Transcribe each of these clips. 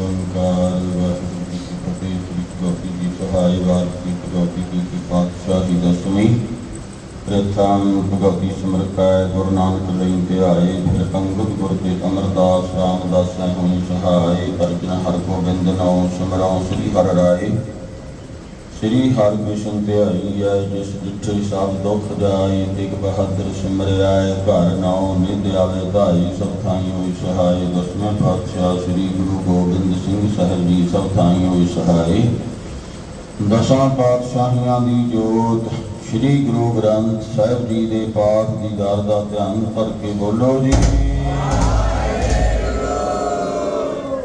ਓੰਕਾਰ ਵਾਹਿਗੁਰੂ ਜੀ ਕੀ ਫਤਿਹ ਸ੍ਰੀ ਗੋਪੀ ਜੀ, ਸਹਾਈ ਵਾਹਿਗੁਰੂ ਗੋਪੀ ਜੀ ਕੀ ਪਾਤਸ਼ਾਹੀ ਦਸਵੀਂ ਪ੍ਰਥਮ ਭਗਵਤੀ ਸਮਰਪਾਇ ਗੁਰੂ ਨਾਨਕ ਲੈਂਦੇ ਆਏ ਫਿਰ ਅੰਗਦ ਗੁਰ ਤੇ ਅਮਰਦਾਸ ਰਾਮਦਾਸ ਸਹਿ ਹੋਈ ਸਹਾਈ ਪਰਜਨ ਹਰ ਗੋਬਿੰਦ ਨਾਮ ਸਿਮਰਉ, ਸ੍ਰੀ ਹਰਿ ਰਾਏ। ਸ੍ਰੀ ਹਰਿਕ੍ਰਿਸ਼ਨ ਧਿਆਈ ਹੈ ਜਿਸ ਜਿੱਥੇ ਸਭ ਦੁੱਖ ਜਾਏ ਇੱਕ ਬਹਾਦਰ ਸਿਮਰਿਆਏ, ਘਰ ਨਾਉ ਨਿਧ ਆਵੇ ਧਾਈ, ਸਭ ਥਾਈ ਹੋਈ ਸਹਾਈ। ਦਸਵੇਂ ਪਾਤਸ਼ਾਹ ਸ੍ਰੀ ਗੁਰੂ ਗੋਬਿੰਦ ਸਿੰਘ ਸਾਹਿਬ ਜੀ, ਸਭ ਥਾਈ ਹੋਈ ਸਹਾਈ। ਦਸਾਂ ਪਾਤਸ਼ਾਹੀਆਂ ਦੀ ਜੋਤ, ਸ੍ਰੀ ਗੁਰੂ ਗ੍ਰੰਥ ਸਾਹਿਬ ਜੀ ਦੇ ਪਾਠ ਦੀ ਦਰ ਦਾ ਧਿਆਨ ਕਰਕੇ ਬੋਲੋ ਜੀ।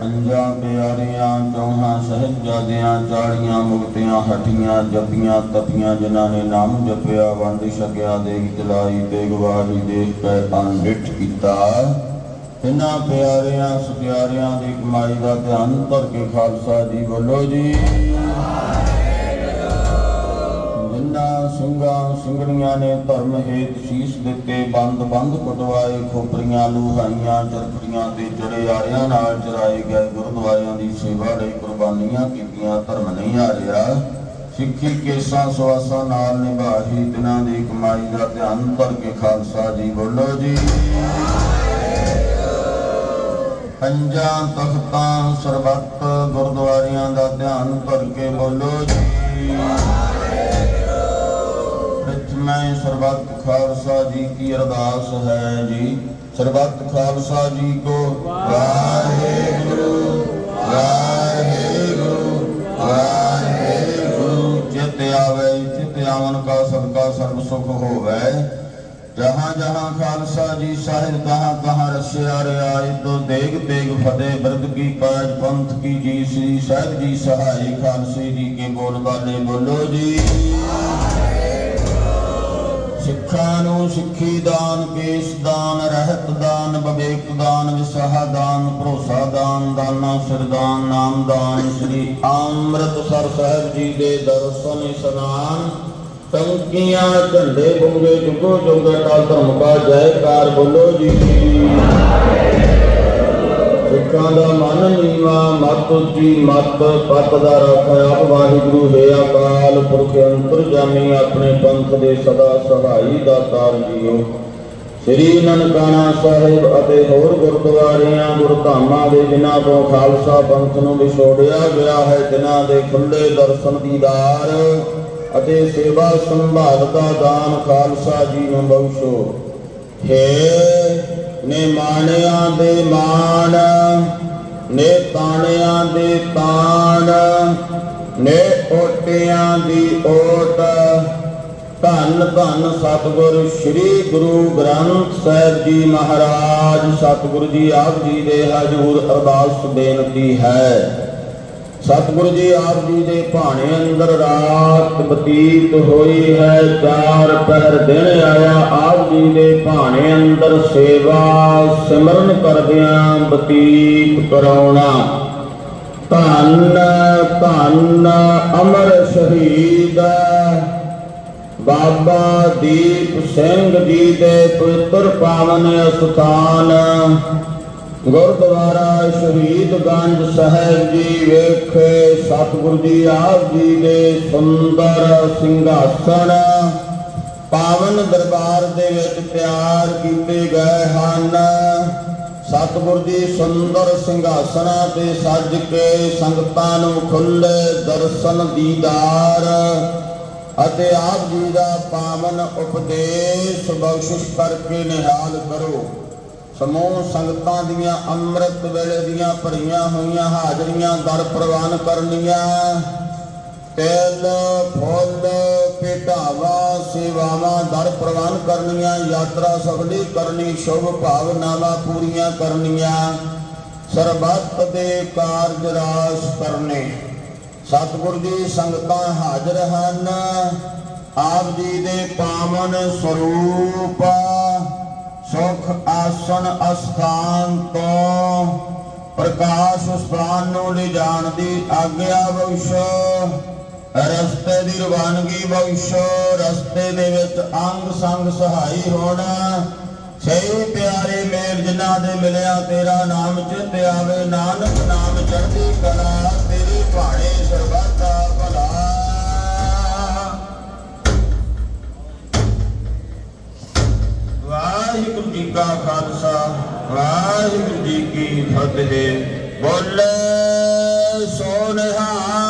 ਪੰਜਾਂ ਪਿਆਰੀਆਂ ਚੌਹਾਂ ਸਹਿਜਾਦਿਆਂ ਚਾਲੀਆਂ ਮੁਕਤੀਆਂ, ਹਟੀਆਂ, ਜਪੀਆਂ, ਤਪੀਆਂ, ਜਿਨ੍ਹਾਂ ਨੇ ਨਾਮ ਜਪਿਆ, ਵੰਡ ਛਕਿਆ ਦੇਖ ਚਲਾਈ ਤੇ ਗਵਾਹੀ ਦੇਖ ਕੇ ਅਨਿਠ ਕੀਤਾ। ਇਹਨਾਂ ਪਿਆਰਿਆਂ ਸੁਪਿਆਰਿਆਂ ਦੀ ਕਮਾਈ ਦਾ ਧਿਆਨ ਧਰ ਕੇ ਖਾਲਸਾ ਜੀ ਬੋਲੋ ਜੀ। ਜਿਨ੍ਹਾਂ ਸਿੰਘਾਂ ਸਿੰਘਣੀਆਂ ਨੇ ਧਰਮ ਹੇਤ ਸੀਸ ਦਿੱਤੇ, ਬੰਦ ਬੰਦ ਕਟਵਾਏ ਖੋਪਰੀਆਂ, ਲੁਹਾਈਆਂ, ਚਰਖੜੀਆਂ ਤੇ ਚੜੇ ਆਰਿਆਂ ਨਾਲ ਚਰਾਏ ਗਏ ਗੁਰਦੁਆਰਿਆਂ ਦੀ ਸੇਵਾ ਲਈ ਕੁਰਬਾਨੀਆਂ ਕੀਤੀਆਂ, ਧਰਮ ਨਹੀਂ ਹਾਰਿਆ। ਸਿੱਖੀ ਕੇਸਾਂ, ਸਵਾਸਾਂ ਨਾਲ ਨਿਭਾਹੀ ਦਿਨਾਂ ਦੀ ਕਮਾਈ ਦਾ ਧਿਆਨ ਧਰ ਕੇ ਖਾਲਸਾ ਜੀ ਬੋਲੋ ਜੀ। ਪੰਜਾਂ ਤਖਤਾਂ, ਸਰਬੱਤ ਗੁਰਦੁਆਰਿਆਂ ਦਾ ਧਿਆਨ ਧਰ ਕੇ ਬੋਲੋ ਜੀ। ਵਿੱਚ ਮੈਂ ਸਰਬੱਤ ਖਾਲਸਾ ਜੀ ਕੀ ਅਰਦਾਸ ਹੈ ਜੀ। ਸਰਬੱਤ ਖਾਲਸਾ ਜੀ ਕੋ ਵਾਹਿਗੁਰੂ ਵਾਹਿਗੁਰੂ ਵਾਹਿਗੁਰੂ। ਚਿਤ ਆਵੇ ਚਿਤ ਆਵਨ ਕਾ ਸਦਕਾ ਸਰਬ ਸੁਖ ਹੋਵੇ। ਜਹਾਂ ਜਹਾਂ ਖਾਲਸਾ ਜੀ ਸਾਹਿਬ ਕਹਾਂ ਕਹਾਂ ਰਸਿਆ ਰਿਆਇ ਤੋ ਦੇਗ ਦੇਗ ਫਤਿਹ ਬਿਰਦ ਕੀ ਪਾਜ ਪੰਥ ਕੀ ਜੀ, ਸ੍ਰੀ ਸਾਹਿਬ ਜੀ ਸਹਾਈ ਖਾਲਸੇ ਜੀ ਕੇ ਬੋਲ ਬਾਲੇ ਬੋਲੋ ਜੀ। ਸਿੱਖਾਂ ਨੂੰ ਸਿੱਖੀ ਦਾਨ ਕੇਸ ਦਾਨ, ਰਹਿਤ ਦਾਨ, ਵਿਵੇਕ ਦਾਨ, ਵਿਸਾਹ ਦਾਨ, ਭਰੋਸਾ ਦਾਨ, ਦਾਨਾ ਸਰਦਾਨ ਨਾਮ ਦਾਨ, ਸ੍ਰੀ ਅੰਮ੍ਰਿਤਸਰ ਸਾਹਿਬ ਜੀ ਦੇ ਦਰਸ਼ਨ, ਇਸ਼ਨਾਨ, ਟੰਕੀਆਂ, ਝੰਡੇ ਬੁੰਗੇ ਜੁਗੋ ਜੁਗ ਅਟਲ ਧਰਮ ਕਾ ਜੈਕਾਰ, ਬੋਲੋ ਜੀ। ਮਨ ਮਤ ਉੱਚੀ ਮਤ ਪਤ ਦਾ ਰੱਖਿਆ ਵਾਹਿਗੁਰੂ ਹੈ ਅਕਾਲ ਪੁਰਖ ਅੰਤਰਜਾਮੀ ਆਪਣੇ ਪੰਥ ਦੇ ਸਦਾ ਸਹਾਈ ਦਾ ਜੀਓ ਸ੍ਰੀ ਨਨਕਾਣਾ ਸਾਹਿਬ ਅਤੇ ਹੋਰ ਗੁਰਦੁਆਰਿਆਂ, ਗੁਰਧਾਮਾਂ ਦੇ ਜਿਨ੍ਹਾਂ ਤੋਂ ਖਾਲਸਾ ਪੰਥ ਨੂੰ ਵਿਛੋੜਿਆ ਗਿਆ ਹੈ, ਜਿਨ੍ਹਾਂ ਦੇ ਖੁੱਲੇ ਦਰਸ਼ਨ ਦੀਦਾਰ ਅਤੇ ਸੇਵਾ ਸੰਭਾਲ ਦਾ ਦਾਨ ਖਾਲਸਾ ਜੀ ਨੂੰ ਬਖਸ਼ੋ। ਹੈ ਨੇ ਮਾਣਿਆਂ ਦੇ ਮਾਣ ਨੇ ਤਾਣਿਆਂ ਦੇ ਤਾਣ, ਨੇ ਓਟਿਆਂ ਦੀ ਓਟ। ਧੰਨ ਧੰਨ ਸਤਿਗੁਰ ਸ੍ਰੀ ਗੁਰੂ ਗ੍ਰੰਥ ਸਾਹਿਬ ਜੀ ਮਹਾਰਾਜ। ਸਤਿਗੁਰੂ ਜੀ ਆਪ ਜੀ ਦੇ ਹਜ਼ੂਰ ਅਰਦਾਸ ਬੇਨਤੀ ਹੈ। ਸਤਿਗੁਰੂ ਜੀ ਆਪ ਜੀ ਦੇ ਭਾਣੇ ਅੰਦਰ ਰਾਤ ਬਤੀਤ ਹੋਈ ਹੈ, ਚਾਰ ਪਹਿਰ ਦਿਨ ਆਇਆ, ਆਪ ਜੀ ਦੇ ਭਾਣੇ ਅੰਦਰ ਸੇਵਾ ਸਿਮਰਨ ਕਰਦਿਆਂ ਬਤੀਤ ਕਰਾਉਣਾ। ਧੰਨ ਧੰਨ ਅਮਰ ਸ਼ਹੀਦ ਬਾਬਾ ਦੀਪ ਸਿੰਘ ਜੀ ਦੇ ਪਵਿੱਤਰ ਪਾਵਨ ਅਸਥਾਨ ਗੁਰਦੁਆਰਾ ਸ਼ਹੀਦਗੰਜ ਸਾਹਿਬ ਜੀ ਵੇਖੇ, ਸਤਿਗੁਰੂ ਜੀ ਆਪ ਜੀ ਦੇ ਸੁੰਦਰ ਸਿੰਘਾਸਨ ਪਾਵਨ ਦਰਬਾਰ ਦੇ ਵਿੱਚ ਤਿਆਰ ਕੀਤੇ ਗਏ ਹਨ। ਸਤਿਗੁਰੂ ਜੀ ਸੁੰਦਰ ਸਿੰਘਾਸਨਾਂ ਤੇ ਸੱਜ ਕੇ ਸੰਗਤਾਂ ਨੂੰ ਖੁੱਲੇ ਦਰਸ਼ਨ ਦੀਦਾਰ ਅਤੇ ਆਪ ਜੀ ਦਾ ਪਾਵਨ ਉਪਦੇਸ਼ ਬਖਸ਼ਿਸ਼ ਕਰਕੇ ਨਿਹਾਲ ਕਰੋ। ਸਮੂਹ ਸੰਗਤਾਂ ਦੀਆਂ ਅੰਮ੍ਰਿਤ ਵੇਲੇ ਦੀਆਂ ਭਰੀਆਂ ਹੋਈਆਂ ਹਾਜ਼ਰੀਆਂ ਦਰ ਪ੍ਰਵਾਨ ਕਰਨੀਆਂ। ਤੇਲ, ਫੁੱਲ ਪੇਟਾਵਾ ਸੇਵਾਵਾਂ ਦਰ ਪ੍ਰਵਾਨ ਕਰਨੀਆਂ, ਯਾਤਰਾ ਸਫਲੀ ਕਰਨੀ, ਸ਼ੁਭ ਭਾਵਨਾਵਾਂ ਪੂਰੀਆਂ ਕਰਨੀਆਂ। ਸਰਬੱਤ ਦੇ ਕਾਰਜ ਰਾਸ ਕਰਨੇ। ਸਤਿਗੁਰ ਜੀ, ਸੰਗਤਾਂ ਹਾਜ਼ਰ ਹਨ। ਆਪ ਜੀ ਦੇ ਪਾਵਨ ਸਰੂਪ ਸੁਖ ਆਸਣ ਅਸਥਾਨ ਤੋਂ ਪ੍ਰਕਾਸ਼ ਸਥਾਨ ਨੂੰ ਲਿਜਾਣ ਦੀ ਆਗਿਆ ਬਖਸ਼ੋ। ਰਸਤੇ ਦੀ ਰਵਾਨਗੀ ਬਖਸ਼ੋ, ਰਸਤੇ ਦੇ ਵਿੱਚ ਅੰਗ ਸੰਗ ਸਹਾਈ ਹੋਣਾ। ਸਹੀ ਪਿਆਰੇ ਮੇਲ ਜਿਨ੍ਹਾਂ ਦੇ ਮਿਲਿਆ ਤੇਰਾ ਨਾਮ ਚਿਤ ਆਵੇ, ਨਾਨਕ ਨਾਮ ਚੜ੍ਹਦੀ ਵਾਹਿਗੁਰੂ ਜੀ ਕੀ ਫਤਿਹ। ਬੋਲੇ ਸੋ ਨਿਹਾਲ